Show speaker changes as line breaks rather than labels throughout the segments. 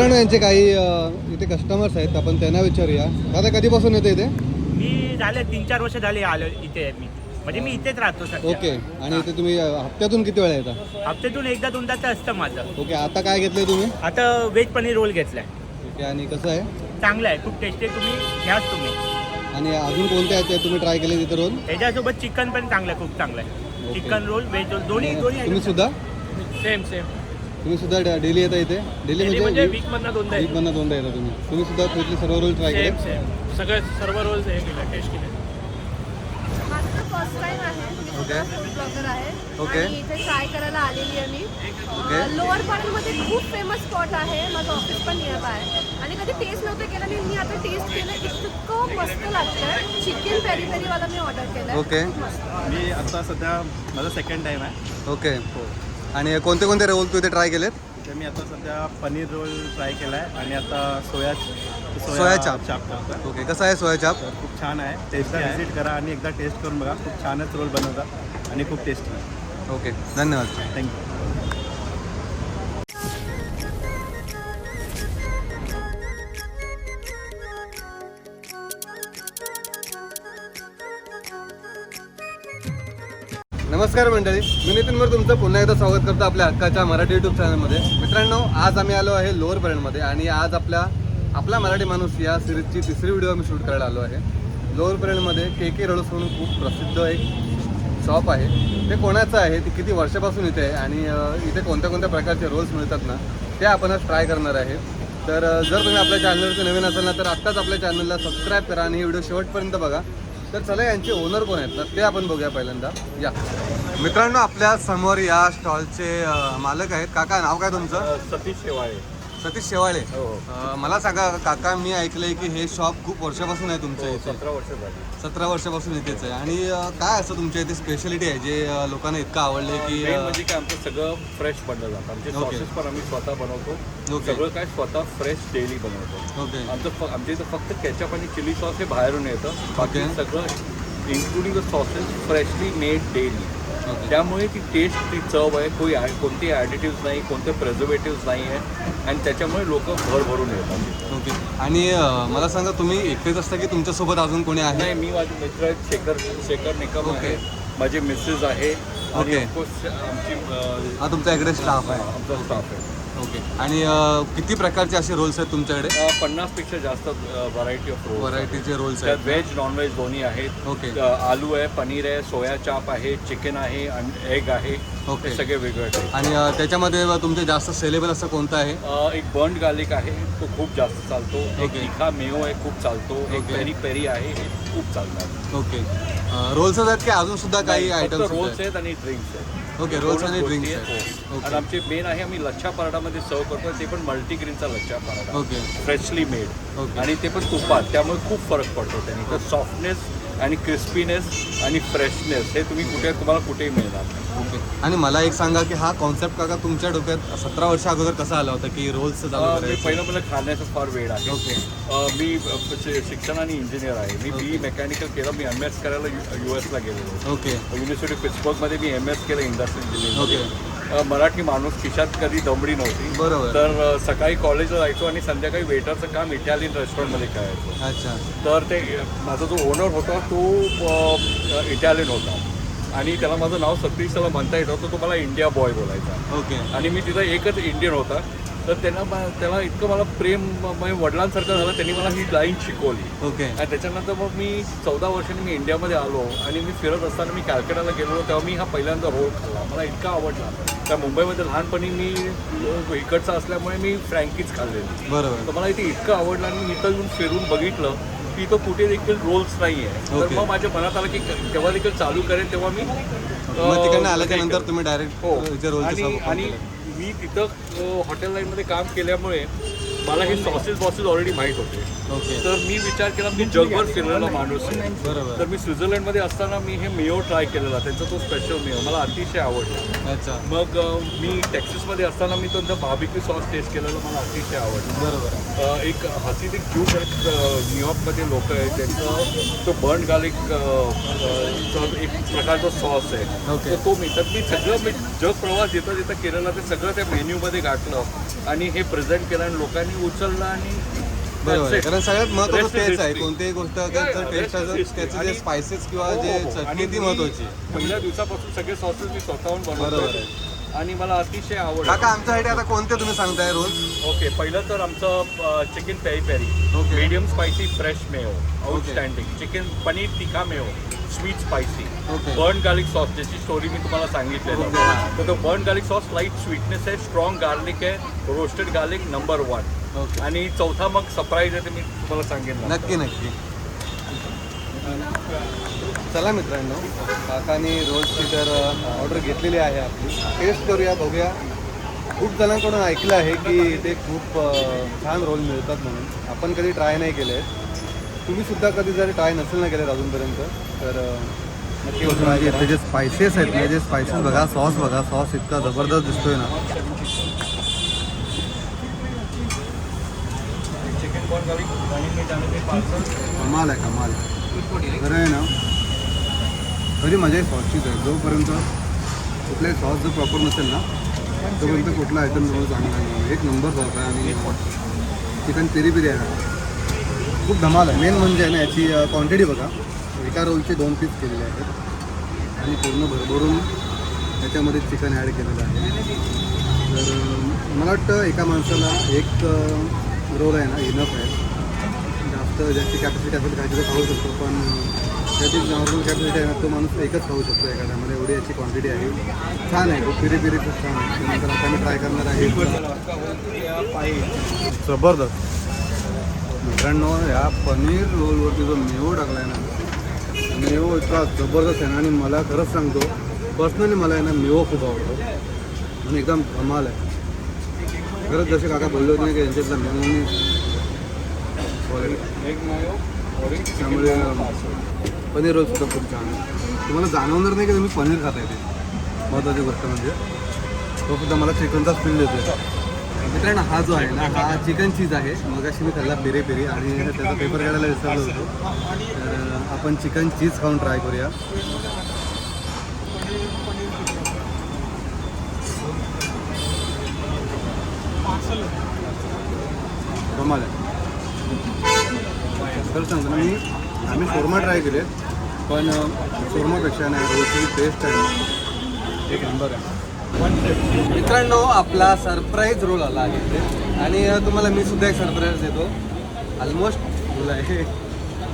यांचे काही अ, इथे कस्टमर्स आहेत आपण त्यांना विचारूया. दादा कधीपासून येते इथे?
मी झाले तीन चार वर्ष झाले आलो इथे आहे मी. म्हणजे मी इथेच राहतो सध्या.
ओके. आणि इथे तुम्ही अ, हप्त्यातून किती वेळा येता?
हप्त्यातून एकदा दोनदाचं असतं माझं.
ओके. आता काय घेतलंय तुम्ही?
आता व्हेज पनीर रोल घेतलाय.
ओके. आणि कसं आहे?
चांगलं आहे. खूप टेस्टी तुम्ही घ्याच तुम्ही.
आणि अजून कोणते आहेत ते तुम्ही ट्राय केले तिथे रोल?
त्याच्यासोबत चिकन पण चांगलं आहे. खूप चांगलं आहे.
Okay.
Chicken roll veg roll दोन्ही दोन्ही
तुम्ही सुद्धा?
सेम सेम
तुम्ही सुद्धा डेली येता इथे? डेली
म्हणजे
म्हणजे
वीक मधनं दोनदा
वीक मधनं दोनदा येता तुम्ही. तुम्ही सुद्धा तिथले सर्व रोल ट्राय केले?
सेम सेम सगळे सर्व रोल्स हे केलं टेस्ट केले.
माझं फ़र्स्ट टाइम आहे. मी
Okay.
फ़ूड ब्लॉगर आहे.
Okay.
आणि इथे ट्राय करायला आलेली आहे मी.
Okay.
लोअर मध्ये खूप फ़ेमस स्पॉट आहे. माझं ऑफ़िस पण नियर आहे आणि कधी टेस्ट नव्हतं केलं आणि मी आता टेस्ट केलं इतकं मस्त लागतं चिकन पेरी पेरीवाला मी ऑर्डर केलं
Okay.
मी आता सध्या माझा सेकंड टाईम आहे.
ओके आणि कोणते कोणते रोल तू इथे ट्राय केलेत?
मी आता सध्या पनीर रोल ट्राय केला आहे आणि आता सोया
सोया चाप.
चाप करतो
ओके कसं आहे सोया चाप?
तर खूप छान आहे. टेस्ट व्हिजिट करा आणि एकदा टेस्ट करून बघा. खूप छानच रोल बनवतात आणि खूप टेस्टी आहे.
ओके धन्यवाद.
थँक्यू
नमस्कार मंडळी. मी नितीन मोर तुमचं पुन्हा एकदा स्वागत करतो आपल्या हक्काच्या मराठी यूट्यूब चॅनलमध्ये मित्रांनो आज आम्ही आलो आहे लोअर ब्रँडमध्ये आणि आज आपल्या आपला मराठी माणूस या सिरीजची तिसरी व्हिडिओ आम्ही शूट करायला आलो आहे. लोअर ब्रँडमध्ये के के रडोस म्हणून खूप प्रसिद्ध एक शॉप आहे. ते कोणाचं आहे? ते किती वर्षापासून इथे आहे? आणि इथे कोणत्या कोणत्या प्रकारचे रोल्स मिळतात ना ते आपण आज ट्राय करणार आहे. तर जर तुम्ही आपल्या चॅनलवरती नवीन असाल ना तर आत्ताच आपल्या चॅनलला सबस्क्राईब करा आणि व्हिडिओ शेवटपर्यंत बघा. तर चला यांचे ओनर कोण आहेत? तर ते आपण बघूया पहिल्यांदा. या. मित्रांनो आपल्यासमोर या स्टॉलचे मालक आहेत. काका नाव काय तुमचं?
सतीश शेवाळे.
सतीश शेवाळे.
हो.
मला सांगा काका मी ऐकलंय की हे शॉप खूप वर्षापासून आहे तुमच्या इथे.
सतरा वर्ष झाली.
सतरा वर्षापासून इथेच आहे. आणि काय असं तुमच्या इथे स्पेशालिटी आहे? जे लोकांना इतकं आवडलंय की
म्हणजे काय आमचं सगळं फ्रेश बनलं जातं. आमचे
Okay.
सॉसेस पण आम्ही स्वतः बनवतो.
Okay.
सगळं काय स्वतः फ्रेश डेली बनवतो.
ओके
आमचं फ- आमच्या इथं फक्त केचप आणि चिली सॉस हे बाहेरून येतं. बाकी
Okay.
सगळं including the sauces freshly made daily त्यामुळे ती टेस्ट ती चव आहे. कोई कोणते ॲडिटिव्ह नाही कोणते प्रेझर्वेटिव्ह नाही आहे. आणि त्याच्यामुळे लोक भर भरून येतात.
ओके आणि मला सांगा तुम्ही एकटेच असता की तुमच्यासोबत अजून कोणी आहे?
नाही मी माझे मित्र आहेत. शेखर शेखर निकम. आहे माझे मिसेस आहे. ऑफकोर्स आमची
हा तुमचा इकडे स्टाफ आहे.
आमचा स्टाफ आहे.
ओके आणि अं, किती प्रकारचे असे रोल्स आहेत तुमच्याकडे?
अ, पन्नासपेक्षा जास्त व्हरायटी ऑफ रोल
व्हरायटीचे रोल्स
त्यात
आहेत.
व्हेज नॉनव्हेज दोन्ही आहेत.
ओके
अ, आलू आहे पनीर आहे सोया चाप आहे चिकन आहे एग आहे.
ओके
हे सगळे वेगळे आहेत.
आणि अं, त्याच्यामध्ये तुमचे जास्त सेलेबल असं कोणतं आहे?
अ, एक बर्न गार्लिक आहे तो खूप जास्त चालतो. एक
ओके.
तिखा मेयो आहे खूप चालतो. एक
ओके.
पेरी पेरी आहे हे खूप चालतात
ओके रोल्स आहेत की अजून सुद्धा काही आयटम्स
रोल्स आहेत? आणि ड्रिंक्स आहेत.
ओके रोल्स आणि ड्रिंक्स आहेत.
हो. आणि आमचे मेन आहे आम्ही लच्छा पराठामध्ये सर्व करतो ते पण मल्टीग्रीनचा lachha paratha
okay
freshly made
okay.
आणि ते पण तुपात त्यामुळे खूप फरक पडतो त्याने तर सॉफ्टनेस आणि क्रिस्पीनेस आणि फ्रेशनेस हे तुम्ही कुठे तुम्हाला कुठेही मिळणार.
ओके आणि मला एक सांगा की हा कॉन्सेप्ट काका तुमच्या डोक्यात सतरा वर्ष अगोदर कसा आला होता की रोल्स चालू
अं, मी
करायचं?
पहिलं मला खाण्याचा फार वेळ आहे.
ओके
अं, मी अं, शि- शिक्षण आणि इंजिनियर आहे. मी बी मेकॅनिकल केलं मी एम एस करायला यू एसला गेलेलो.
ओके
युनिव्हर्सिटी पिट्सबर्गमध्ये मी एम एस केलं इंडस्ट्रियल इंजिनिअरिंग
ओके
मराठी माणूस खिशात कधी दमडी नव्हती.
बरोबर.
तर सकाळी कॉलेजला जायचो आणि संध्याकाळी वेटरचं काम इटालियन रेस्टॉरंटमध्ये करायचो.
अच्छा.
तर ते माझा जो ओनर होता तो इटालियन होता. आणि त्याला माझं नाव सतीश त्याला म्हणता येत होतं तो मला इंडिया बॉय बोलायचा.
ओके.
आणि मी तिथं एकच इंडियन होता. तर त्यांना त्याला इतकं मला प्रेम म्हणजे वडिलांसारखं झालं त्यांनी मला ही लाईन शिकवली.
ओके.
आणि त्याच्यानंतर मग मी चौदा वर्षांनी मी इंडियामध्ये आलो आणि मी फिरत असताना मी कॅलकटाला गेलो तेव्हा मी हा पहिल्यांदा रोल खाल्ला. मला इतका आवडला. त्या मुंबईमध्ये लहानपणी मी इकडचा असल्यामुळे मी फ्रँकीच खाल्लेली.
बरोबर.
तर मला इथे इतकं आवडलं आणि मी इथं येऊन फिरून बघितलं की इथं कुठे देखील रोल्स नाही आहे तर. मग माझ्या मनात आलं की तेव्हा देखील चालू करेल तेव्हा मी
तिकडनं आल्याच्यानंतर
करेन.
तुम्ही डायरेक्ट
हो. आणि मी तिथं हॉटेल लाईनमध्ये काम केल्यामुळे मला हे सॉसेस बॉसेस ऑलरेडी माहीत होते.
ओके
तर मी विचार केला मी जगभर फिरलेला माणूस आहे.
बरोबर.
तर मी स्वित्झर्लंडमध्ये असताना मी हे मेयो ट्राय केलेला त्यांचा तो स्पेशल मेयो. मला अतिशय आवडला.
अच्छा.
मग मी टेक्सिसमध्ये असताना मी त्यांचा बार्बिक्यू सॉस टेस्ट केलेला मला अतिशय आवडला.
बरोबर.
एक हसीदिक ज्यूस आहेत अ, न्यूयॉर्कमध्ये लोक आहेत त्यांचं तो बर्न गार्लिक एक प्रकारचा सॉस आहे. तो मी तर मी सगळं मी जग प्रवास येता येता केलेला ते सगळं त्या मेन्यूमध्ये गाठलं आणि हे प्रेझेंट केलं आणि लोकांनी उचललं आणि
बरोबर आहे. कारण सगळ्यात महत्वाचं
Rest is
तेच आहे
history.
कोणतीही गोष्ट
yeah,
टेस्ट
rest is.
त्याचे जे स्पायसेस किंवा
हो,
जे
हो, हो.
चटणी
आणि
ती
मी
महत्वाची
पहिल्या दिवसापासून सगळे सॉसेस मी स्वतःहून
बरोबर
बनवतो. आणि मला अतिशय आवड
काका. आमच्यासाठी आता कोणते तुम्ही सांगताय रोल
ओके पहिलं तर आमचं chicken peri peri
Okay.
Medium spicy fresh mayo outstanding chicken paneer tikka mayo sweet spicy
Okay.
Burn garlic sauce ज्याची स्टोरी मी तुम्हाला सांगितलेलं
Okay.
तर तो burn garlic sauce light sweetness आहे स्ट्रॉंग गार्लिक आहे roasted garlic number one
okay
आणि चौथा मग सरप्राईज आहे ते मी तुम्हाला सांगेन.
नक्की नक्की. चला मित्रांनो काकाने रोजची तर ऑर्डर घेतलेली आहे आपली. टेस्ट करूया बघूया. खूप जणांकडून ऐकलं आहे की इथे खूप अ, छान रोल मिळतात म्हणून. आपण कधी ट्राय नाही केले. तुम्ही सुद्धा कधी जर ट्राय नसेल ना केलेत अजूनपर्यंत तर अ, नक्की जे स्पायसेस आहेत ना जे स्पायसेस बघा सॉस बघा सॉस इतका जबरदस्त दिसतोय ना
चिकन बर्न गार्लिक आणि मी त्यामध्ये पार्सल
कमाल आहे कमाल खरं आहे ना? खरी मजा आहे सॉसचीच आहे. जोपर्यंत कुठलाही सॉस जर प्रॉपर नसेल ना तोपर्यंत कुठला आयटम तुम्हाला चांगला नाही एक नंबर सॉस आहे आणि चिकन पेरी पेरी आहे. खूप धमाल आहे. मेन म्हणजे आहे ना याची क्वांटिटी बघा. एका रोलचे दोन पीस केलेले आहेत. आणि पूर्ण भरभरून त्याच्यामध्ये चिकन ॲड केलेलं आहे. तर मला वाटतं एका माणसाला एक रोल आहे ना इनफ आहे. जास्त ज्याची कॅपॅसिटी असेल काही खाऊ शकतो पण ज्याची नॉर्मल कॅपॅसिटी आहे ना तो माणूस एकच खाऊ शकतो एका टायमाला एवढी याची क्वांटिटी आहे. छान आहे पिरी पिरी खूप छान आहे. नंतर आता मी ट्राय करणार आहे. जबरदस्त. मित्रांनो या पनीर रोलवरती जो मेवो टाकला आहे ना मेवो इतका जबरदस्त आहे ना आणि मला खरंच सांगतो पर्सनली मला आहे ना मेवो खूप आवडतो. आणि एकदम धमाल आहे. खरंच जसे काका बोलले होते ना की यांच्यातला मेवो त्यामुळे पनीर रोल सुद्धा खूप छान तुम्हाला जाणवणार नाही की तुम्ही पनीर खाता येते महत्त्वाची गोष्ट म्हणजे. तो सुद्धा मला चिकनचाच फील देतो मित्रांनो हा जो आहे ना हा चिकन चीज आहे. मगाशी मी खाल्ला पेरी पेरी आणि त्याचा पेपर काढायला विसरलो होतो. तर आपण चिकन चीज खाऊन ट्राय करूया. कमाल. आहे खरं सांगतो ना मी आम्ही शोरमा ट्राय केले पण शोरमापेक्षा नाही रोजची टेस्ट आहे. एक नंबर आहे. मित्रांनो आपला सरप्राईज रोल आला आहे आणि तुम्हाला मी सुद्धा एक सरप्राईज देतो. ऑलमोस्ट दिला आहे.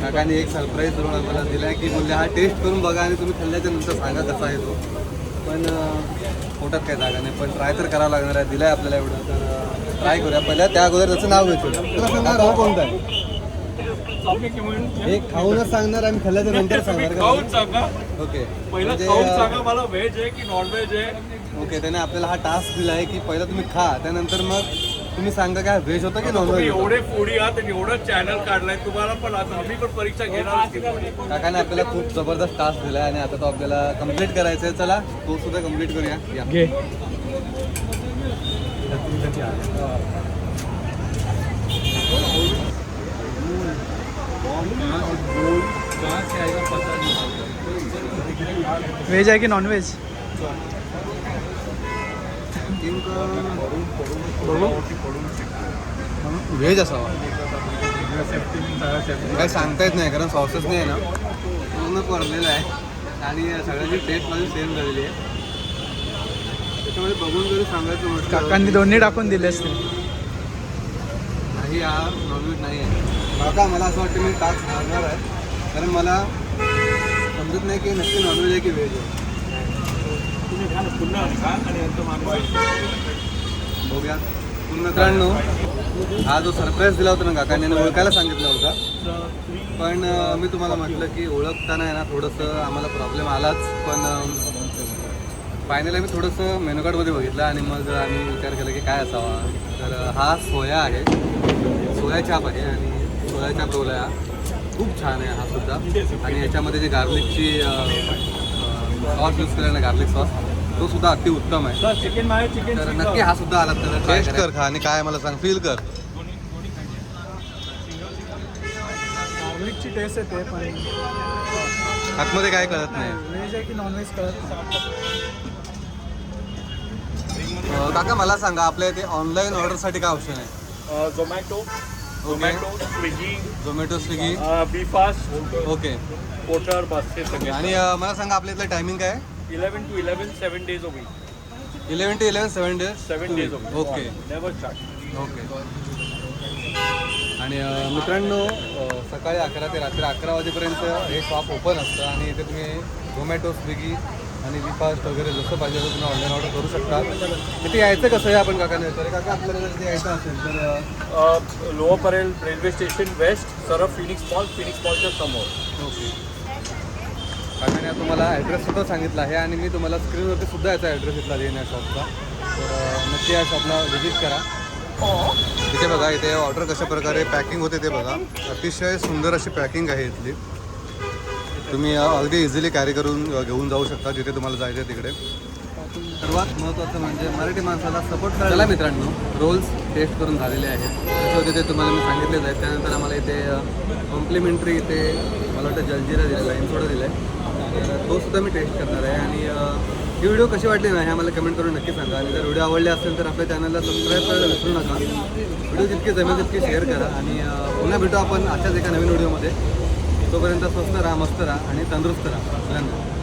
काकाने एक सरप्राईज रोल आम्हाला दिला आहे की म्हणजे हा टेस्ट करून बघा आणि तुम्ही खाल्ल्याच्या नंतर सांगा कसा आहे तो. पण पोटात काही जागा नाही. पण ट्राय तर करावं लागणार आहे. दिलं आहे आपल्याला एवढं. तर ट्राय करूया. पहिल्या त्या अगोदर त्याचं नाव घेतो तुला सांगणार कोणता आहे? हे खाऊनच सांगणार आम्ही खाल्ल्याच्या नंतर सांगणार.
खाऊन
का
सांगा.
ओके.
पहिलं
म्हणजे,
खाऊन
अ,
सांगा मला व्हेज आहे की नॉन व्हेज आहे?
ओके त्याने आपल्याला हा टास्क दिला आहे की पहिला तुम्ही खा. त्यानंतर मग तुम्ही सांगा काय व्हेज होतं की नॉन
तुम्ही
व्हेज
एवढे फूडी आहात आणि एवढं चॅनल काढलाय तुम्हाला पण आता आम्ही पण परीक्षा घेणार
काकाने आपल्याला खूप जबरदस्त टास्क दिला आहे आणि आता तो आपल्याला कंप्लीट करायचा आहे चला तो सुद्धा कंप्लीट करूया. या.
व्हेज आहे की नॉन व्हेज
असावा. काही सांगता येत नाही कारण सॉसेस नाही आहे ना. पूर्ण पडलेलं आहे. आणि सगळ्याची टेस्ट माझी सेम झालेली आहे. त्याच्यामध्ये बघून जरी सांगायचं म्हटलं
काकांनी दोन्ही टाकून दिले असते.
नाही हा नॉनव्हेज नाही आहे. काका मला असं वाटतं मी टास्क मारणार आहे. कारण मला समजत नाही की नक्की नॉनव्हेज आहे की व्हेज आहे. हो बघूया मित्रांनो हा जो सरप्राईज दिला होता ना काकांनी ओळखायला सांगितलं होता. पण मी तुम्हाला म्हटलं की ओळखताना आहे ना थोडंसं आम्हाला प्रॉब्लेम आलाच. पण फायनली आम्ही थोडंसं मेनूकार्डमध्ये बघितलं आणि मग आम्ही विचार केला की काय असावा. तर हा सोया आहे. सोया चाप आहे आणि सोया चाप रोल आहे खूप छान आहे हा सुद्धा. आणि याच्यामध्ये जे गार्लिकची सॉस यूज केला ना गार्लिक सॉस तो सुद्धा अति उत्तम आहे.
चिकन मायो चिकन
तर नक्की हा सुद्धा आला तर टेस्ट कर. खा आणि काय मला सांग फील कर.
गार्लिकची टेस्ट येते पण
आतमध्ये काय कळत नाही.
व्हेज आहे की नॉन व्हेज कळत नाही.
अं, काका मला सांगा आपल्या इथे ऑनलाईन ऑर्डरसाठी काय ऑप्शन आहे?
Zomato Zomato Swiggy
Zomato Swiggy
बीफास्ट
okay
पोटर बस हे सगळे.
आणि अं, मला सांगा आपल्या इथलं टायमिंग काय
eleven to eleven seven days a week
eleven to eleven seven days
seven days a week
okay
never start
okay आणि अं, मित्रांनो अं, सकाळी अकरा ते रात्री अकरा वाजेपर्यंत हे शॉप ओपन असतं आणि इथे तुम्ही झोमॅटो स्विगी आणि विफास्ट वगैरे जसं पाहिजे तसं तुम्ही ऑनलाईन ऑर्डर करू शकता. इथे यायचं कसं आहे आपण काकाने विचार? काका आपल्याला जर इथे यायचं असेल तर अं,
lower Parel railway station west सरळ फिनिक्स मॉल फिनिक्स मॉलच्या समोर.
ओके. काकाने तुम्हाला ॲड्रेससुद्धा सांगितला आहे आणि मी तुम्हाला स्क्रीनवरती सुद्धा याचा ॲड्रेस इथला देईन या शॉपचा तर नक्की या शॉपला व्हिजिट करा. इथे बघा इथे ऑर्डर कशा प्रकारे पॅकिंग होते ते बघा. अतिशय सुंदर अशी पॅकिंग आहे इथली. तुम्ही अगदी इझिली कॅरी करून घेऊन जाऊ शकता जिथे तुम्हाला जायचं आहे तिकडे. सर्वात महत्त्वाचं म्हणजे मराठी माणसाला सपोर्ट करायला मित्रांनो रोल्स टेस्ट करून झालेले आहेत. त्याच्यावर होते ते तुम्हाला मी सांगितलेच आहे त्यानंतर आम्हाला इथे कॉम्प्लिमेंटरी इथे मला वाटतं जलजिरा दिलेला आहे थोडं दिला आहे तो सुद्धा मी टेस्ट करणार आहे आणि ही व्हिडिओ कशी वाटली ना हे आम्हाला कमेंट करून नक्की सांगा. आणि जर व्हिडिओ आवडले असेल तर आपल्या चॅनलला सबस्क्राईब करायला विसरू नका. व्हिडिओ जितके जमेल तितके शेअर करा. आणि पुन्हा भेटू आपण अशाच एका नवीन व्हिडिओमध्ये तोपर्यंत स्वस्त राहा मस्त राहा आणि तंदुरुस्त राहा. धन्यवाद.